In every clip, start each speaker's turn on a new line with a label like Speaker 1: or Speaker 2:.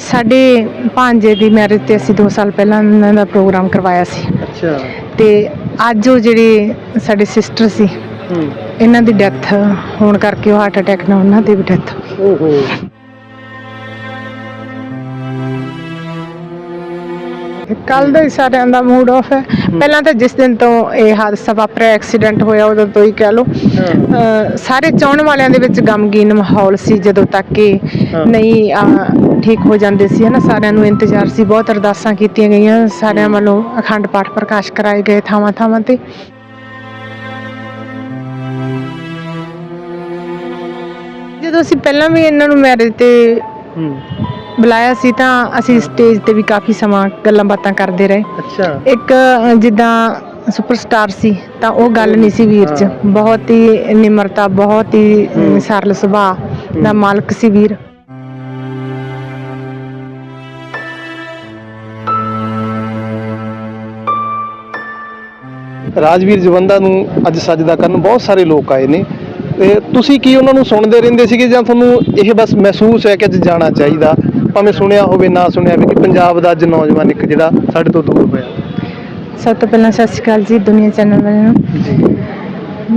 Speaker 1: ਸਾਡੇ ਭਾਂਜੇ ਦੀ ਮੈਰਿਜ ਤੇ ਅਸੀਂ 2 ਸਾਲ ਪਹਿਲਾਂ ਇਹਨਾਂ ਦਾ ਪ੍ਰੋਗਰਾਮ ਕਰਵਾਇਆ ਸੀ।
Speaker 2: ਅੱਛਾ।
Speaker 1: ਤੇ ਅੱਜ ਉਹ ਜਿਹੜੇ ਸਾਡੇ ਸਿਸਟਰ ਸੀ
Speaker 2: ਹੂੰ।
Speaker 1: ਇਹਨਾਂ ਦੀ ਡੈਥ ਹੋਣ ਕਰਕੇ ਉਹ ਹਾਰਟ ਅਟੈਕ ਨਾਲ ਉਹਨਾਂ ਦੀ ਵੀ ਡੈਥ
Speaker 2: ਓਹੋ।
Speaker 1: ਕੱਲ ਦਾ ਹੀ ਸਾਰਿਆਂ ਦਾ ਮੂਡ ਆਫ ਹੈ। ਪਹਿਲਾਂ ਤਾਂ ਜਿਸ ਦਿਨ ਤੋਂ ਇਹ ਹਾਦਸਾ ਵਾਪਰਿਆ ਐਕਸੀਡੈਂਟ ਹੋਇਆ ਉਦੋਂ ਤੋਂ ਹੀ ਕਹਿ ਲਓ। ਸਾਰੇ ਚਾਹਣ ਵਾਲਿਆਂ ਦੇ ਵਿੱਚ ਗਮਗੀਨ ਮਾਹੌਲ ਸੀ ਜਦੋਂ ਤੱਕ ਕਿ। ਨਹੀਂ ਠੀਕ ਹੋ ਜਾਂਦੇ ਸੀ ਹਨਾ? ਸਾਰਿਆਂ ਨੂੰ ਇੰਤਜ਼ਾਰ ਸੀ ਬਹੁਤ ਅਰਦਾਸਾਂ ਕੀਤੀਆਂ ਗਈਆਂ। ਸਾਰਿਆਂ ਵੱਲੋਂ ਅਖੰਡ ਪਾਠ ਪ੍ਰਕਾਸ਼ ਕਰਾਏ ਗਏ ਥਾਵਾਂ ਥਾਵਾਂ ਤੇ। ਜਦੋਂ ਅਸੀਂ ਪਹਿਲਾਂ ਵੀ ਇਹਨਾਂ ਨੂੰ ਮੈਰਿਜ ਤੇ ਬੁਲਾਇਆ ਸੀ ਤਾਂ ਅਸੀਂ ਸਟੇਜ ਤੇ ਵੀ ਕਾਫੀ ਸਮਾਂ ਗੱਲਾਂ ਬਾਤਾਂ ਕਰਦੇ ਰਹੇ।
Speaker 2: ਅੱਛਾ।
Speaker 1: ਇੱਕ ਜਿੱਦਾਂ ਸੁਪਰਸਟਾਰ ਸੀ ਤਾਂ ਉਹ ਗੱਲ ਨਹੀਂ ਸੀ ਵੀਰ ਚ। ਬਹੁਤ ਹੀ ਨਿਮਰਤਾ ਬਹੁਤ ਹੀ। ਸਰਲ ਸੁਭਾਅ ਦਾ। ਮਾਲਕ ਸੀ ਵੀਰ।
Speaker 2: ਰਾਜਵੀਰ ਜਵੰਦਾ ਨੂੰ ਅੱਜ ਸਜਦਾ ਕਰਨ ਬਹੁਤ ਸਾਰੇ ਲੋਕ ਆਏ ਨੇ। ਤੇ ਤੁਸੀਂ ਕੀ ਉਹਨਾਂ ਨੂੰ ਸੁਣਦੇ ਰਹਿੰਦੇ ਸੀਗੇ ਜਾਂ ਤੁਹਾਨੂੰ ਇਹ ਬਸ ਮਹਿਸੂਸ ਹੈ ਕਿ ਅੱਜ ਜਾਣਾ ਚਾਹੀਦਾ? ਭਾਵੇਂ ਸੁਣਿਆ ਹੋਵੇ ਨਾ ਸੁਣਿਆ ਹੋਵੇ ਕਿ ਪੰਜਾਬ ਦਾ ਅੱਜ ਨੌਜਵਾਨ ਇੱਕ ਜਿਹੜਾ ਸਾਡੇ ਤੋਂ ਦੂਰ ਹੋਇਆ।
Speaker 1: ਸਭ ਤੋਂ ਪਹਿਲਾਂ ਸਤਿ ਸ਼੍ਰੀ ਅਕਾਲ ਜੀ ਦੁਨੀਆ ਚੈਨਲ ਵਾਲਿਆਂ ਨੂੰ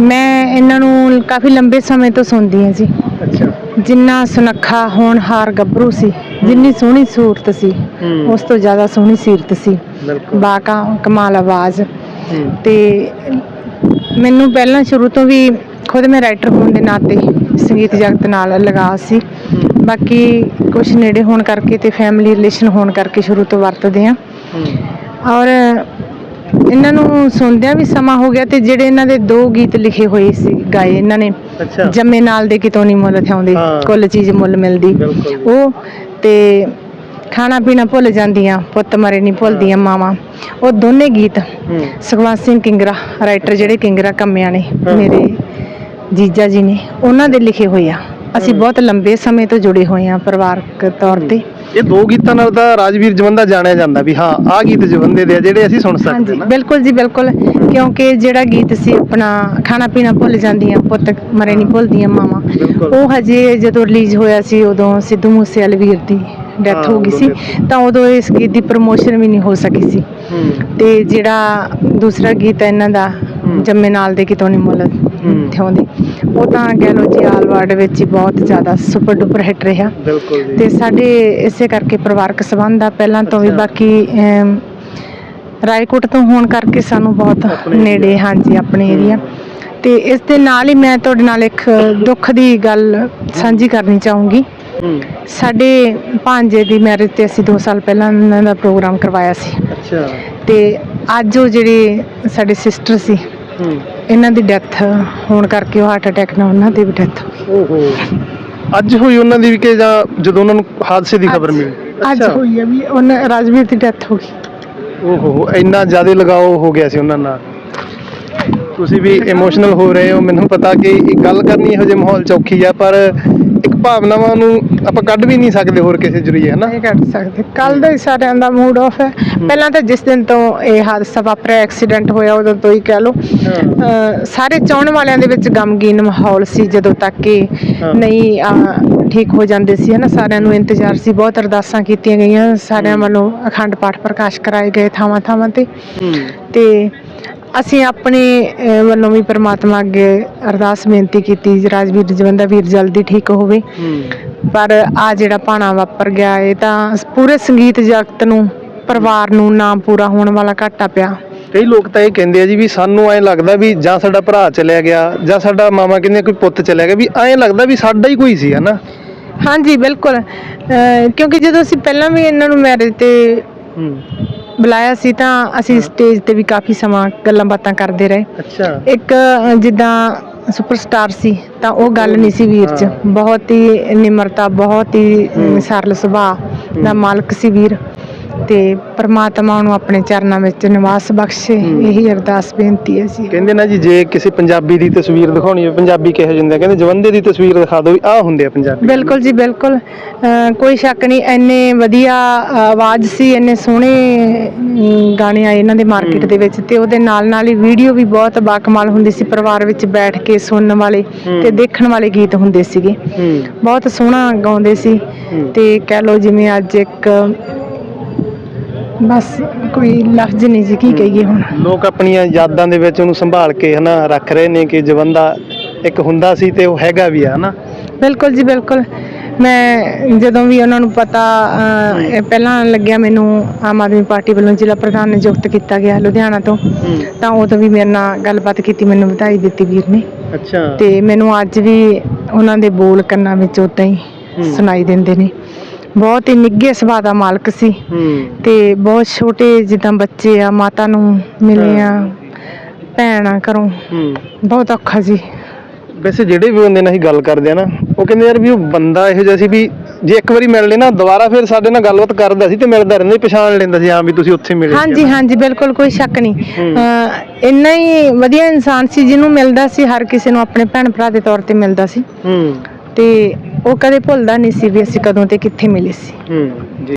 Speaker 1: ਮੈਂ ਇਹਨਾਂ ਨੂੰ ਕਾਫੀ ਲੰਬੇ ਸਮੇਂ ਤੋਂ ਸੁਣਦੀ ਹਾਂ ਜੀ।
Speaker 2: ਅੱਛਾ।
Speaker 1: ਜਿੰਨਾ ਸੁਨੱਖਾ ਹੋਣਹਾਰ ਗੱਭਰੂ ਸੀ ਜਿੰਨੀ ਸੋਹਣੀ ਸੂਰਤ ਸੀ। ਉਸ ਤੋਂ ਜ਼ਿਆਦਾ ਸੋਹਣੀ ਸੀਰਤ ਸੀ। ਬਾਕਾ ਕਮਾਲ ਆਵਾਜ਼। ਤੇ ਮੈਨੂੰ ਪਹਿਲਾਂ ਸ਼ੁਰੂ ਤੋਂ ਵੀ ਖੁਦ ਮੈਂ ਰਾਈਟਰ ਹੋਣ ਦੇ ਨਾਤੇ ਸੰਗੀਤ ਜਗਤ ਨਾਲ ਲਗਾਅ ਸੀ। ਬਾਕੀ ਕੁਝ ਨੇੜੇ ਹੋਣ ਕਰਕੇ ਤੇ ਫੈਮਿਲੀ ਰਿਲੇਸ਼ਨ ਹੋਣ ਕਰਕੇ ਸ਼ੁਰੂ ਤੋਂ ਵਰਤਦੇ ਆ ਔਰ ਇਹਨਾਂ ਨੂੰ ਸੁਣਦਿਆਂ ਵੀ ਸਮਾਂ ਹੋ ਗਿਆ ਤੇ ਜਿਹੜੇ ਇਹਨਾਂ ਦੇ ਦੋ ਗੀਤ ਲਿਖੇ ਹੋਏ ਸੀ ਗਾਏ ਇਹਨਾਂ ਨੇ ਜੰਮੇ ਨਾਲ ਦੇ ਕਿਤੋਂ ਨਹੀਂ ਮੁੱਲ ਥਿਆਉਂਦੇ। ਕੁੱਲ ਚੀਜ਼ ਮੁੱਲ ਮਿਲਦੀ। ਉਹ ਤੇ ਖਾਣਾ ਪੀਣਾ ਭੁੱਲ ਜਾਂਦੀਆਂ ਪੁੱਤ ਮਰੇ ਨਹੀਂ ਭੁੱਲਦੀਆਂ ਮਾਵਾਂ। ਉਹ ਦੋਨੇ ਗੀਤ
Speaker 2: ਹੂੰ।
Speaker 1: ਸੁਖਵੰਤ ਸਿੰਘ ਕਿੰਗਰਾ ਰਾਈਟਰ ਜਿਹੜੇ ਕਿੰਗਰਾ ਕੰਮਿਆਂ ਨੇ
Speaker 2: ਹਾਂ।
Speaker 1: ਮੇਰੇ ਜੀਜਾ ਜੀ ਨੇ ਉਹਨਾਂ ਦੇ ਲਿਖੇ ਹੋਏ ਆ। ਅਸੀਂ। ਬਹੁਤ ਲੰਬੇ ਸਮੇਂ ਤੋਂ ਜੁੜੇ ਹੋਏ ਆ ਪਰਿਵਾਰਕ ਤੌਰ ਤੇ।
Speaker 2: ਇਹ ਦੋ ਗੀਤਾਂ ਨਾਲ ਤਾਂ ਰਾਜਵੀਰ ਜਵੰਦਾ ਜਾਣਿਆ ਜਾਂਦਾ ਵੀ ਹਾਂ ਆਹ ਗੀਤ ਜਵੰਦੇ ਦੇ ਆ ਜਿਹੜੇ ਅਸੀਂ ਸੁਣ ਸਕਦੇ
Speaker 1: ਹਾਂਜੀ
Speaker 2: ਨਾ
Speaker 1: ਬਿਲਕੁਲ ਜੀ ਬਿਲਕੁਲ। ਕਿਉਂਕਿ ਜਿਹੜਾ ਗੀਤ ਸੀ ਆਪਣਾ ਖਾਣਾ ਪੀਣਾ ਭੁੱਲ ਜਾਂਦੀਆਂ ਪੁੱਤ ਮਰੇ ਨਹੀਂ ਭੁੱਲਦੀਆਂ ਮਾਵਾਂ। ਉਹ ਹਜੇ ਜਦੋਂ ਰਿਲੀਜ਼ ਹੋਇਆ ਸੀ ਉਦੋਂ ਸਿੱਧੂ ਮੂਸੇਵਾਲੇ ਵੀਰ ਦੀ ਡੈਥ
Speaker 2: ਹਾਂ,
Speaker 1: ਗਈ ਸੀ ਤਾਂ ਉਦੋਂ ਇਸ ਗੀਤ ਦੀ ਪ੍ਰਮੋਸ਼ਨ ਵੀ ਨਹੀਂ ਹੋ ਸਕੀ ਸੀ ਤੇ ਜਿਹੜਾ ਦੂਸਰਾ ਗੀਤ ਹੈ ਇਹਨਾਂ ਦਾ। ਜੰਮੇ ਨਾਲ ਦੇ ਕਿਤੋਂ ਨਹੀਂ ਮੁੱਲ
Speaker 2: ਹਮ।
Speaker 1: ਥਿਆਉਂਦੇ ਉਹ ਤਾਂ ਕਹਿ ਲਓ ਜੀ ਆਲ ਵਰਲਡ ਵਿੱਚ ਹੀ ਬਹੁਤ ਜ਼ਿਆਦਾ ਸੁਪਰ ਡੁਪਰ ਹਿੱਟ ਰਿਹਾ
Speaker 2: ਬਿਲਕੁਲ ਜੀ
Speaker 1: ਤੇ ਸਾਡੇ ਇਸੇ ਕਰਕੇ ਪਰਿਵਾਰਕ ਸੰਬੰਧ ਆ ਪਹਿਲਾਂ ਤੋਂ ਵੀ। ਬਾਕੀ ਰਾਏਕੋਟ ਤੋਂ ਹੋਣ ਕਰਕੇ ਸਾਨੂੰ ਬਹੁਤ ਨੇੜੇ। ਹਾਂਜੀ ਆਪਣੇ। ਏਰੀਆ ਤੇ ਇਸ ਦੇ ਨਾਲ ਹੀ ਮੈਂ ਤੁਹਾਡੇ ਨਾਲ ਇੱਕ ਦੁੱਖ ਦੀ ਗੱਲ ਸਾਂਝੀ ਕਰਨੀ ਚਾਹੂੰਗੀ ਸਾਡੇ ਭਾਂਜੇ ਦੀ ਮੈਰਿਜ ਤੇ ਅਸੀਂ 2 ਸਾਲ ਪਹਿਲਾਂ ਇਹਨਾਂ ਦਾ ਪ੍ਰੋਗਰਾਮ ਕਰਵਾਇਆ ਸੀ।
Speaker 2: ਅੱਛਾ।
Speaker 1: ਤੇ ਅੱਜ ਉਹ ਜਿਹੜੇ ਸਾਡੇ ਸਿਸਟਰ ਸੀ
Speaker 2: ਹੂੰ।
Speaker 1: ਇਹਨਾਂ ਦੀ ਡੈਥ ਹੋਣ ਕਰਕੇ ਉਹ ਹਾਰਟ ਅਟੈਕ ਨਾਲ ਉਹਨਾਂ ਦੀ ਵੀ ਡੈਥ
Speaker 2: ਓਹੋ। ਅੱਜ ਹੋਈ ਉਹਨਾਂ ਦੀ ਵੀ ਕਿ ਜਾਂ ਜਦੋਂ ਉਹਨਾਂ ਨੂੰ ਹਾਦਸੇ ਦੀ ਖਬਰ ਮਿਲੀ?
Speaker 1: ਅੱਜ ਹੋਈ ਹੈ ਵੀ ਉਹਨਾਂ ਰਾਜਵੀਰ ਦੀ ਡੈਥ ਹੋ ਗਈ।
Speaker 2: ਓਹੋ ਇੰਨਾ ਜ਼ਿਆਦਾ ਲਗਾਓ ਹੋ ਗਿਆ ਸੀ ਉਹਨਾਂ ਨਾਲ। ਤੁਸੀਂ ਵੀ ਇਮੋਸ਼ਨਲ ਹੋ ਰਹੇ ਹੋ ਮੈਨੂੰ ਪਤਾ ਕਿ ਇਹ ਗੱਲ ਕਰਨੀ ਇਹੋ ਜਿਹੇ ਮਾਹੌਲ ਚ ਔਖੀ ਆ ਪਰ ਇੱਕ ਭਾਵਨਾਵਾਂ ਨੂੰ ਆਪਾਂ ਕੱਢ ਵੀ ਨਹੀਂ ਸਕਦੇ ਹੋਰ ਕਿਸੇ ਜਰੀਏ ਹਨਾ?
Speaker 1: ਨਹੀਂ ਕੱਢ ਸਕਦੇ। ਕੱਲ ਦਾ ਹੀ ਸਾਰਿਆਂ ਦਾ ਮੂਡ ਆਫ ਹੈ। ਪਹਿਲਾਂ ਤਾਂ ਜਿਸ ਦਿਨ ਤੋਂ ਇਹ ਹਾਦਸਾ ਵਾਪਰਿਆ ਐਕਸੀਡੈਂਟ ਹੋਇਆ ਉਦੋਂ ਤੋਂ ਹੀ ਕਹਿ ਲਓ। ਸਾਰੇ ਚਾਹਣ ਵਾਲਿਆਂ ਦੇ ਵਿੱਚ ਗਮਗੀਨ ਮਾਹੌਲ ਸੀ ਜਦੋਂ ਤੱਕ ਕਿ। ਨਹੀਂ ਠੀਕ ਹੋ ਜਾਂਦੇ ਸੀ ਹਨਾ? ਸਾਰਿਆਂ ਨੂੰ ਇੰਤਜ਼ਾਰ ਸੀ ਬਹੁਤ ਅਰਦਾਸਾਂ ਕੀਤੀਆਂ ਗਈਆਂ। ਸਾਰਿਆਂ। ਵੱਲੋਂ ਅਖੰਡ ਪਾਠ ਪ੍ਰਕਾਸ਼ ਕਰਾਏ ਗਏ ਥਾਵਾਂ ਥਾਵਾਂ ਤੇ ਤੇ ਅਸੀਂ ਆਪਣੇ ਵੱਲੋਂ ਵੀ ਪ੍ਰਮਾਤਮਾ ਅੱਗੇ ਅਰਦਾਸ ਬੇਨਤੀ ਕੀਤੀ ਜੀ, ਰਾਜਵੀਰ ਜਵੰਦਾ ਵੀਰ ਜਲਦੀ ਠੀਕ ਹੋਵੇ।
Speaker 2: ਹੂੰ।
Speaker 1: ਪਰ ਆ ਜਿਹੜਾ ਪਾਣਾ ਵਾਪਰ ਗਿਆ ਇਹ ਤਾਂ ਪੂਰੇ ਸੰਗੀਤ ਜਗਤ ਨੂੰ ਪਰਿਵਾਰ ਨੂੰ ਨਾਮ ਪੂਰਾ ਹੋਣ ਵਾਲਾ ਘਾਟਾ ਪਿਆ।
Speaker 2: ਕਈ ਲੋਕ ਤਾਂ ਇਹ ਕਹਿੰਦੇ ਆ ਜੀ ਵੀ ਸਾਨੂੰ ਐਂ ਲੱਗਦਾ ਵੀ ਜਾਂ ਸਾਡਾ ਭਰਾ ਚਲਿਆ ਗਿਆ ਜਾਂ ਸਾਡਾ ਮਾਮਾ ਕਹਿੰਦੇ ਕੋਈ ਪੁੱਤ ਚਲਿਆ ਗਿਆ ਵੀ ਐਂ ਲੱਗਦਾ ਵੀ ਸਾਡਾ ਹੀ ਕੋਈ ਸੀ ਹਨਾ?
Speaker 1: ਹਾਂਜੀ ਬਿਲਕੁਲ। ਕਿਉਂਕਿ ਜਦੋਂ ਅਸੀਂ ਪਹਿਲਾਂ ਵੀ ਇਹਨਾਂ ਨੂੰ ਮੈਰਿਜ ਤੇ
Speaker 2: ਹੂੰ।
Speaker 1: ਬੁਲਾਇਆ ਸੀ ਤਾਂ ਅਸੀਂ ਸਟੇਜ ਤੇ ਵੀ ਕਾਫੀ ਸਮਾਂ ਗੱਲਾਂ ਬਾਤਾਂ ਕਰਦੇ ਰਹੇ
Speaker 2: ਅੱਛਾ
Speaker 1: ਇੱਕ ਜਿੱਦਾਂ ਸੁਪਰਸਟਾਰ ਸੀ ਤਾਂ ਉਹ ਗੱਲ ਨਹੀਂ ਸੀ ਵੀਰ ਚ। ਬਹੁਤ ਹੀ ਨਿਮਰਤਾ ਬਹੁਤ ਹੀ। ਸਰਲ ਸੁਭਾਅ ਦਾ। ਮਾਲਕ ਸੀ ਵੀਰ ਤੇ ਪ੍ਰਮਾਤਮਾ ਨੂੰ ਆਪਣੇ ਚਰਨਾਂ ਵਿੱਚ ਨਿਵਾਸ ਬਖਸ਼ੇ। ਇਹੀ ਅਰਦਾਸ ਬੇਨਤੀ ਹੈ ਜੀ
Speaker 2: ਕਹਿੰਦੇ ਨਾ ਜੀ ਜੇ ਕਿਸੇ ਪੰਜਾਬੀ ਦੀ ਤਸਵੀਰ ਦਿਖਾਉਣੀ ਹੋਵੇ ਪੰਜਾਬੀ ਕਿਹੋ ਆ ਕਹਿੰਦੇ ਜਵੰਦੇ ਦੀ ਤਸਵੀਰ ਦਿਖਾ ਦਿਓ ਵੀ ਆਹ ਹੁੰਦੇ ਆ ਪੰਜਾਬੀ
Speaker 1: ਬਿਲਕੁਲ ਜੀ ਬਿਲਕੁਲ ਅਹ ਕੋਈ ਸ਼ੱਕ ਨਹੀਂ ਇੰਨੇ ਵਧੀਆ ਅਹ, ਆਵਾਜ਼ ਸੀ ਇੰਨੇ ਸੋਹਣੇ ਅਮ, ਗਾਣੇ ਆਏ ਇਹਨਾਂ ਦੇ ਮਾਰਕੀਟ। ਦੇ ਵਿੱਚ ਤੇ ਉਹਦੇ ਨਾਲ ਨਾਲ ਹੀ ਵੀਡੀਓ ਵੀ ਬਹੁਤ ਬਾਕਮਾਲ ਹੁੰਦੀ ਸੀ ਪਰਿਵਾਰ ਵਿੱਚ ਬੈਠ ਕੇ ਸੁਣਨ ਵਾਲੇ। ਤੇ ਦੇਖਣ ਵਾਲੇ ਗੀਤ ਹੁੰਦੇ ਸੀਗੇ
Speaker 2: ਹੂੰ
Speaker 1: ਬਹੁਤ ਸੋਹਣਾ ਗਾਉਂਦੇ ਸੀ। ਤੇ ਕਹਿ ਲਓ ਜਿਵੇਂ ਅੱਜ ਇੱਕ ਬਸ ਕੋਈ ਲਫ਼ਜ਼ ਨਹੀਂ ਜੀ ਕੀ ਕਹੀਏ ਹੁਣ।
Speaker 2: ਲੋਕ ਆਪਣੀਆਂ ਯਾਦਾਂ ਦੇ ਵਿੱਚ ਉਹਨੂੰ ਸੰਭਾਲ ਕੇ ਹਨਾ ਰੱਖ ਰਹੇ ਨੇ ਕਿ ਜਵੰਦਾ ਇੱਕ ਹੁੰਦਾ ਸੀ ਤੇ ਉਹ ਹੈਗਾ ਵੀ ਆ ਹਨਾ।
Speaker 1: ਬਿਲਕੁਲ ਜੀ ਬਿਲਕੁਲ। ਮੈਂ ਜਦੋਂ ਵੀ ਉਹਨਾਂ ਨੂੰ ਪਤਾ ਅਹ, ਇਹ ਪਹਿਲਾਂ ਲੱਗਿਆ ਮੈਨੂੰ ਆਮ ਆਦਮੀ ਪਾਰਟੀ ਵੱਲੋਂ ਜ਼ਿਲ੍ਹਾ ਪ੍ਰਧਾਨ ਨਿਯੁਕਤ ਕੀਤਾ ਗਿਆ ਲੁਧਿਆਣਾ ਤੋਂ। ਤਾਂ ਉਦੋਂ ਵੀ ਮੇਰੇ ਨਾਲ ਗੱਲਬਾਤ ਕੀਤੀ ਮੈਨੂੰ ਵਧਾਈ ਦਿੱਤੀ ਵੀਰ ਨੇ।
Speaker 2: ਅੱਛਾ।
Speaker 1: ਤੇ ਮੈਨੂੰ ਅੱਜ ਵੀ ਉਹਨਾਂ ਦੇ ਬੋਲ ਕੰਨਾਂ ਵਿੱਚ ਉਦਾਂ ਹੀ
Speaker 2: ਹੂੰ।
Speaker 1: ਸੁਣਾਈ ਦਿੰਦੇ ਨੇ। ਬਹੁਤ ਹੀ ਨਿੱਘੇ ਸੁਭਾਅ ਦਾ ਮਾਲਕ ਸੀ।
Speaker 2: ਹੂੰ।
Speaker 1: ਤੇ ਬਹੁਤ ਛੋਟੇ ਜਿੱਦਾਂ ਬੱਚੇ ਆ ਮਾਤਾ ਨੂੰ ਮਿਲੇ ਆ ਭੈਣਾਂ ਘਰੋਂ।
Speaker 2: ਹੂੰ।
Speaker 1: ਬਹੁਤ ਔਖਾ ਜੀ।
Speaker 2: ਵੈਸੇ ਜਿਹੜੇ ਵੀ ਬੰਦੇ ਨਾਲ ਅਸੀਂ ਗੱਲ ਕਰਦੇ ਆ ਨਾ ਉਹ ਕਹਿੰਦੇ ਯਾਰ ਵੀ ਉਹ ਬੰਦਾ ਇਹੋ ਜਿਹਾ ਸੀ ਵੀ ਜੇ ਇੱਕ ਵਾਰੀ ਮਿਲ ਲੈ ਨਾ ਦੁਬਾਰਾ ਫਿਰ ਸਾਡੇ ਨਾਲ ਗੱਲਬਾਤ ਕਰਦਾ ਸੀ ਤੇ ਮਿਲਦਾ ਰਹਿੰਦਾ ਸੀ ਪਛਾਣ ਲੈਂਦਾ ਸੀ ਹਾਂ ਵੀ ਤੁਸੀਂ ਉੱਥੇ ਮਿਲੇ ਸੀ
Speaker 1: ਹਾਂਜੀ ਹਾਂਜੀ ਬਿਲਕੁਲ ਕੋਈ ਸ਼ੱਕ ਨਹੀਂ। ਅਹ ਇੰਨਾ ਹੀ ਵਧੀਆ ਇਨਸਾਨ ਸੀ ਜਿਹਨੂੰ ਮਿਲਦਾ ਸੀ ਹਰ ਕਿਸੇ ਨੂੰ ਆਪਣੇ ਭੈਣ ਭਰਾ ਦੇ ਤੌਰ ਤੇ ਮਿਲਦਾ ਸੀ।
Speaker 2: ਹੂੰ।
Speaker 1: ਤੇ ਉਹ ਕਦੇ ਭੁੱਲਦਾ ਨਹੀਂ ਸੀ ਵੀ ਅਸੀਂ ਕਦੋਂ ਤੇ ਕਿੱਥੇ ਮਿਲੇ ਸੀ।
Speaker 2: ਹੂੰ, ਜੀ।